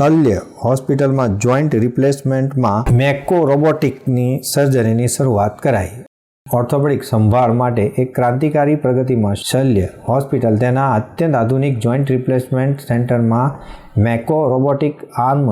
શલ્ય હોસ્પિટલમાં જોઈન્ટ રિપ્લેસમેન્ટમાં મેકો રોબોટિકની સર્જરીની શરૂઆત કરાઈ. ઓર્થોપેડિક સંભાળ માટે એક ક્રાંતિકારી પ્રગતિમાં શલ્ય હોસ્પિટલ તેના અત્યંત આધુનિક જોઈન્ટ રિપ્લેસમેન્ટ સેન્ટરમાં મેકો રોબોટિક આર્મ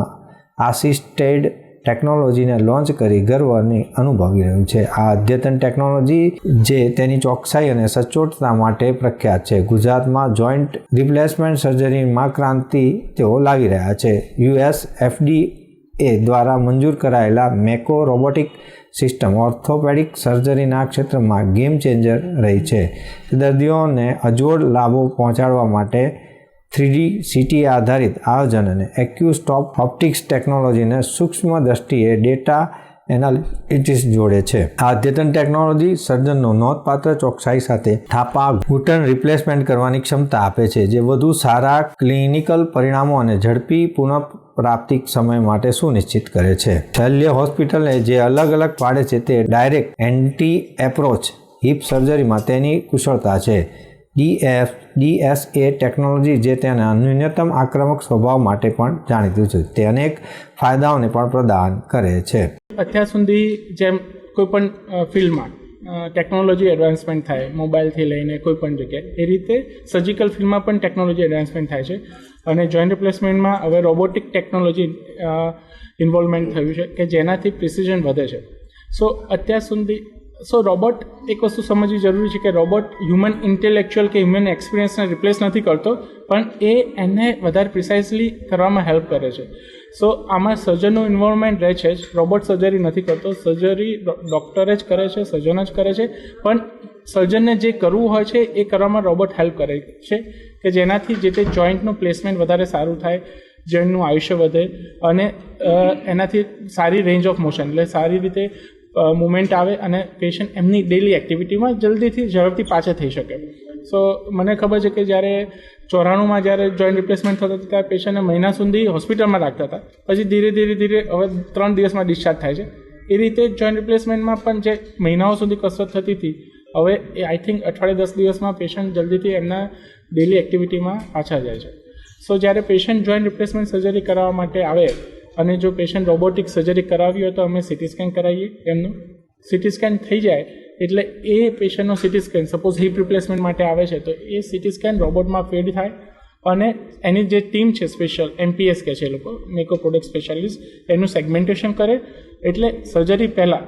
આસિસ્ટેડ ટેકનોલોજીને લોન્ચ કરી ગર્વની અનુભવી રહ્યું છે. આ અદ્યતન ટેકનોલોજી જે તેની ચોકસાઈ અને સચોટતા માટે પ્રખ્યાત છે. ગુજરાતમાં જોઈન્ટ રિપ્લેસમેન્ટ સર્જરીમાં ક્રાંતિ તેઓ લાવી રહ્યા છે. યુએસ એફડી એ દ્વારા મંજૂર કરાયેલા મેકો રોબોટિક સિસ્ટમ ઓર્થોપેડિક સર્જરીના ક્ષેત્રમાં ગેમ ચેન્જર રહી છે. દર્દીઓને અજોડ લાભો પહોંચાડવા માટે થ્રીડી સીટી આધારિત આયોજન અને એક્યુસ્ટોપ ઓપ્ટિક્સ ટેકનોલોજીને સૂક્ષ્મ દ્રષ્ટિએ ડેટા એનાલિટિક્સ જોડે છે. આ અદ્યતન ટેકનોલોજી સર્જનનો નોંધપાત્ર ચોકસાઈ સાથે થાપા ઘૂંટણ રિપ્લેસમેન્ટ કરવાની ક્ષમતા આપે છે, જે વધુ સારા ક્લિનિકલ પરિણામો અને ઝડપી પુનઃપ્રાપ્તિ સમય માટે સુનિશ્ચિત કરે છે. શલ્ય હોસ્પિટલને જે અલગ અલગ પાડે છે તે ડાયરેક્ટ એન્ટી એપ્રોચ, હિપ સર્જરીમાં તેની કુશળતા છે. ડીએફ ડીએસએ ટેકનોલોજી જે તેના ન્યૂનતમ આક્રમક સ્વભાવ માટે પણ જાણીતું છે. તે અનેક ફાયદાઓને પણ પ્રદાન કરે છે. અત્યાર સુધી જેમ કોઈ પણ ફિલ્ડમાં ટેકનોલોજી એડવાન્સમેન્ટ થાય, મોબાઈલથી લઈને કોઈ પણ જગ્યાએ, એ રીતે સર્જિકલ ફિલ્ડમાં પણ ટેકનોલોજી એડવાન્સમેન્ટ થાય છે. અને જોઈન્ટ રિપ્લેસમેન્ટમાં હવે રોબોટિક ટેકનોલોજી ઇન્વોલ્વમેન્ટ થયું છે કે જેનાથી પ્રિસિઝન વધે છે. સો, અત્યાર સુધી સો રોબોટ એક વસ્તુ સમજવી જરૂરી છે કે રોબોટ હ્યુમન ઇન્ટેલેક્ચ્યુઅલ કે હ્યુમન એક્સપિરિયન્સને રિપ્લેસ નથી કરતો, પણ એ એને વધારે પ્રિસાઇઝલી કરવામાં હેલ્પ કરે છે. સો આમાં સર્જનનું ઇન્વોલ્વમેન્ટ રહે છે જ. રોબોટ સર્જરી નથી કરતો. સર્જરી ડૉક્ટર જ કરે છે સર્જન જ કરે છે. પણ સર્જનને જે કરવું હોય છે, એ કરવામાં રોબોટ હેલ્પ કરે છે કે જેનાથી જે તે જોઈન્ટનું પ્લેસમેન્ટ વધારે સારું થાય જોઈન્ટનું આયુષ્ય વધે અને એનાથી સારી રેન્જ ઓફ મોશન એટલે સારી રીતે મુમેન્ટ આવે અને પેશન્ટ એમની ડેલી એક્ટિવિટીમાં જલ્દીથી ઝડપથી પાછા થઈ શકે. સો મને ખબર છે કે જ્યારે ચોરાણુંમાં જ્યારે જોઈન્ટ રિપ્લેસમેન્ટ થતો હતો, ત્યારે પેશન્ટને મહિના સુધી હોસ્પિટલમાં રાખતા હતા. પછી ધીરે ધીરે ધીરે હવે ત્રણ દિવસમાં ડિસ્ચાર્જ થાય છે. એ રીતે જોઈન્ટ રિપ્લેસમેન્ટમાં પણ જે મહિનાઓ સુધી કસરત થતી હતી, હવે એ આઈ થિંક અઠવાડિયે દસ દિવસમાં પેશન્ટ જલ્દીથી એમના ડેલી એક્ટિવિટીમાં પાછા જાય છે. સો જ્યારે પેશન્ટ જોઈન્ટ રિપ્લેસમેન્ટ સર્જરી કરાવવા માટે આવે અને જો પેશન્ટ રોબોટિક સર્જરી કરાવી હોય તો અમે સિટી સ્કેન કરાવીએ એમનું. સિટી સ્કેન થઈ જાય એટલે એ પેશન્ટનો CT scan suppose hip replacement માટે આવે છે, તો એ સિટી સ્કેન રોબોટમાં ફેડ થાય અને એની જે ટીમ છે સ્પેશિયલ એમપીએસ કે છે એ લોકો મેકો પ્રોડક્ટ સ્પેશિયાલિસ્ટ એનું સેગમેન્ટેશન કરે. એટલે સર્જરી પહેલાં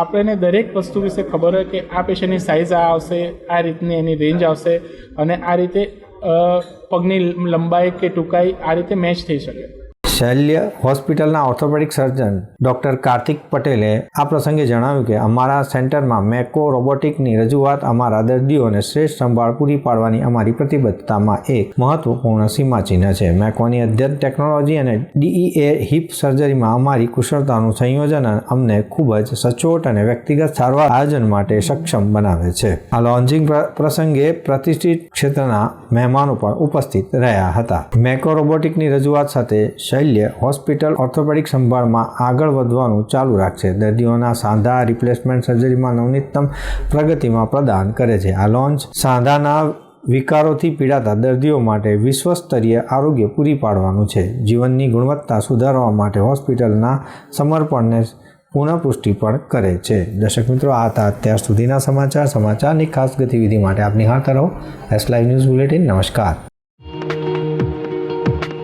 આપણને દરેક વસ્તુ વિશે ખબર હોય કે આ પેશન્ટની સાઇઝ આ આવશે, આ રીતની એની રેન્જ આવશે અને આ રીતે પગની લંબાઈ કે ટૂંકાઈ આ રીતે મેચ થઈ શકે. શલ્ય હોસ્પિટલના ઓર્થોપેડિક સર્જન ડૉક્ટર કાર્તિક પટેલે આ પ્રસંગે જણાવ્યું કે અમારા સેન્ટરમાં મેકો રોબોટિકની રજૂઆત અમારા દર્દીઓને શ્રેષ્ઠ સંભાળ પૂરી પાડવાની અમારી પ્રતિબદ્ધતામાં એક મહત્વપૂર્ણ સીમાચિહ્ન છે. મેકોની અદ્યતન ટેકનોલોજી અને ડીઈએ હિપ સર્જરીમાં અમારી કુશળતાનું સંયોજન અમને ખૂબ જ સચોટ અને વ્યક્તિગત સારવાર આયોજન માટે સક્ષમ બનાવે છે. આ લોન્ચિંગ પ્ર- પ્રસંગે પ્રતિષ્ઠિત ક્ષેત્રના મહેમાનો પણ ઉપસ્થિત રહ્યા હતા. મેકો રોબોટિકની રજૂઆત સાથે શૈલ્ય હોસ્પિટલ ઓર્થોપેડિક સંભાળમાં આગળ વધવાનું ચાલુ રાખશે. દર્દીઓના સાંધા રિપ્લેસમેન્ટ સર્જરીમાં નવનીતમ પ્રગતિમાં પ્રદાન કરે છે. આ લોન્ચ સાંધાના વિકારોથી પીડાતા દર્દીઓ માટે વિશ્વસ્તરીય આરોગ્ય પૂરી પાડવાનું છે. જીવનની ગુણવત્તા સુધારવા માટે હોસ્પિટલના સમર્પણને પુનઃપુષ્ટિ પણ કરે છે. દર્શક મિત્રો, આ હતા અત્યાર સુધીના સમાચાર. સમાચારની ખાસ ગતિવિધિ માટે આપ નિહાળતા રહો. એસ લાઈવ ન્યૂઝ બુલેટિન નમસ્કાર.